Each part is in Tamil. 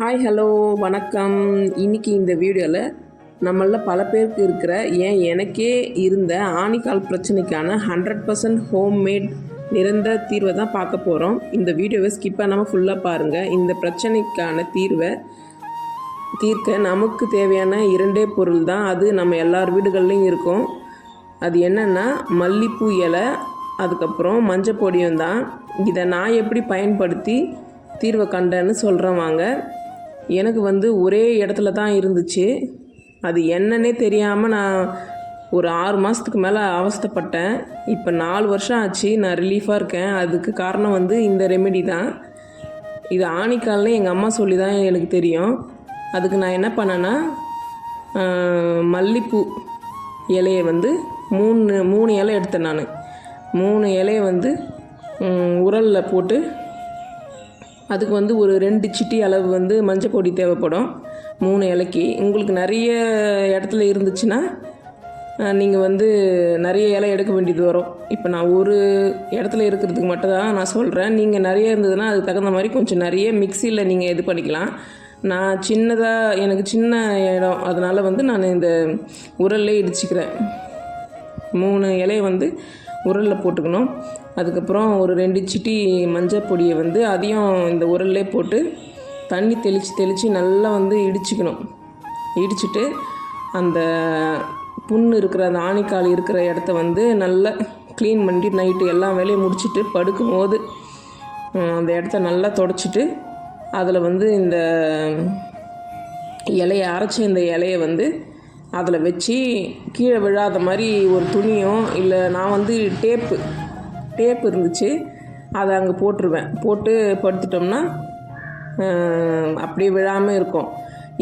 ஹாய் ஹலோ வணக்கம். இன்னைக்கு இந்த வீடியோவில் நம்மளில் பல பேருக்கு இருக்கிற ஏன் எனக்கே இருந்த ஆணிக்கால் பிரச்சனைக்கான ஹண்ட்ரட் பர்சன்ட் ஹோம்மேட் நிரந்தர தீர்வை தான் பார்க்க போகிறோம் இந்த வீடியோவை ஸ்கிப் பண்ணாமல் ஃபுல்லாக பாருங்கள் இந்த பிரச்சனைக்கான தீர்வை தீர்க்க நமக்கு தேவையான இரண்டே பொருள் தான். அது நம்ம எல்லார் வீடுகள்லையும் இருக்கும். அது என்னென்னா மல்லிப்பூ இலை அதுக்கப்புறம் மஞ்சள் பொடியும் தான். இதை நான் எப்படி பயன்படுத்தி தீர்வை கண்டேன்னு சொல்கிறேன் வாங்க. எனக்கு வந்து ஒரே இடத்துல தான் இருந்துச்சு. அது என்னன்னே தெரியாமல் நான் ஒரு ஆறு மாதத்துக்கு மேலே அவஸ்தப்பட்டேன். இப்போ நாலு வருஷம் ஆச்சு நான் ரிலீஃபாக இருக்கேன். அதுக்கு காரணம் வந்து இந்த ரெமெடி தான். இது ஆணிக்கால்னு எங்கள் அம்மா சொல்லி தான் எனக்கு தெரியும். அதுக்கு நான் என்ன பண்ணேன்னா மல்லிப்பூ இலையை வந்து மூணு மூணு இலை எடுத்தேன் நான். மூணு இலையை வந்து உரலில் போட்டு அதுக்கு வந்து ஒரு ரெண்டு சிட்டி அளவு வந்து மஞ்சள் பொடி தேவைப்படும். மூணு இலைக்கு. உங்களுக்கு நிறைய இடத்துல இருந்துச்சுன்னா நீங்கள் வந்து நிறைய இலை எடுக்க வேண்டியது வரும். இப்போ நான் ஒரு இடத்துல இருக்கிறதுக்கு மட்டும் தான் நான் சொல்கிறேன் நீங்கள் நிறைய இருந்ததுன்னா அதுக்கு தகுந்த மாதிரி கொஞ்சம் நிறைய மிக்சியில் நீங்கள் இது பண்ணிக்கலாம். நான் சின்னதாக எனக்கு சின்ன இடம். அதனால் வந்து நான் இந்த உரல்லே இடிச்சுக்கிறேன். மூணு இலையை வந்து உரலில் போட்டுக்கணும். அதுக்கப்புறம் ஒரு ரெண்டு சிட்டி மஞ்சள் பொடியை வந்து அதையும் இந்த உரல்லே போட்டு தண்ணி தெளித்து தெளித்து நல்லா வந்து இடிச்சுக்கணும். இடிச்சிட்டு அந்த புண்ணு இருக்கிற அந்த ஆணிக்கால் இருக்கிற இடத்த வந்து நல்லா க்ளீன் பண்ணிட்டு நைட்டு எல்லா வேலையும் முடிச்சுட்டு படுக்கும்போது போது அந்த இடத்த நல்லா தொடச்சிட்டு அதில் வந்து இந்த இலையை அரைச்சி இந்த இலையை வந்து அதில் வச்சு கீழே விழாத மாதிரி ஒரு துணியோ இல்லை நான் வந்து டேப்பு டேப் இருந்துச்சு. அதை அங்கே போட்டுருவேன். போட்டு படுத்துட்டோம்னா அப்படியே விழாமல் இருக்கும்.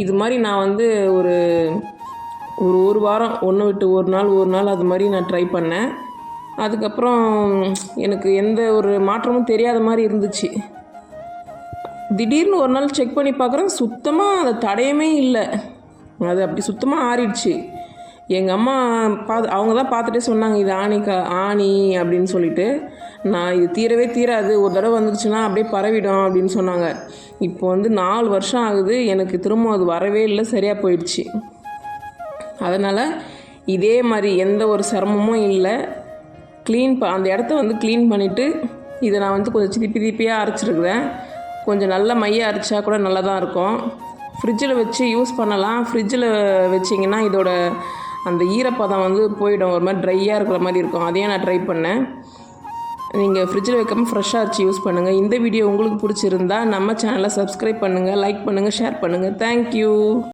இது மாதிரி நான் வந்து ஒரு ஒரு ஒரு வாரம் ஒன்று விட்டு ஒரு நாள் ஒரு நாள் அது மாதிரி நான் ட்ரை பண்ணேன். அதுக்கப்புறம் எனக்கு எந்த ஒரு மாற்றமும் தெரியாத மாதிரி இருந்துச்சு. திடீர்னு ஒரு நாள் செக் பண்ணி பார்க்குறேன். சுத்தமாக அதை தடையுமே இல்லை. அது அப்படி சுத்தமாக ஆறிடுச்சு. எங்கள் அம்மா பா அவங்க தான் பார்த்துட்டே சொன்னாங்க இது ஆணிக்கா ஆணி அப்படின்னு சொல்லிட்டு. நான் இது தீரவே தீராது ஒரு தடவை வந்துருச்சுன்னா அப்படியே பரவிடும் அப்படின்னு சொன்னாங்க. இப்போ வந்து நாலு வருஷம் ஆகுது எனக்கு திரும்ப அது வரவே இல்லை சரியாக போயிடுச்சு. அதனால் இதே மாதிரி எந்த ஒரு சிரமமும் இல்லை. க்ளீன் ப அந்த இடத்த வந்து க்ளீன் பண்ணிவிட்டு இதை நான் வந்து கொஞ்சம் திருப்பி திருப்பியாக அரைச்சிருக்குறேன். கொஞ்சம் நல்ல மைய அரைச்சா கூட நல்லா தான் இருக்கும். ஃப்ரிட்ஜில் வச்சு யூஸ் பண்ணலாம். ஃப்ரிட்ஜில் வச்சிங்கன்னா இதோட அந்த ஈரப்பதம் வந்து போயிடும். ஒரு மாதிரி ட்ரையாக இருக்கிற மாதிரி இருக்கும். அதையும் நான் ட்ரை பண்ணேன். நீங்கள் ஃப்ரிட்ஜில் வைக்காமல் ஃப்ரெஷ்ஷாக வச்சு யூஸ் பண்ணுங்கள் இந்த வீடியோ உங்களுக்கு பிடிச்சிருந்தா நம்ம சேனலை சப்ஸ்கிரைப் பண்ணுங்கள் லைக் பண்ணுங்கள் ஷேர் பண்ணுங்கள் தேங்க்யூ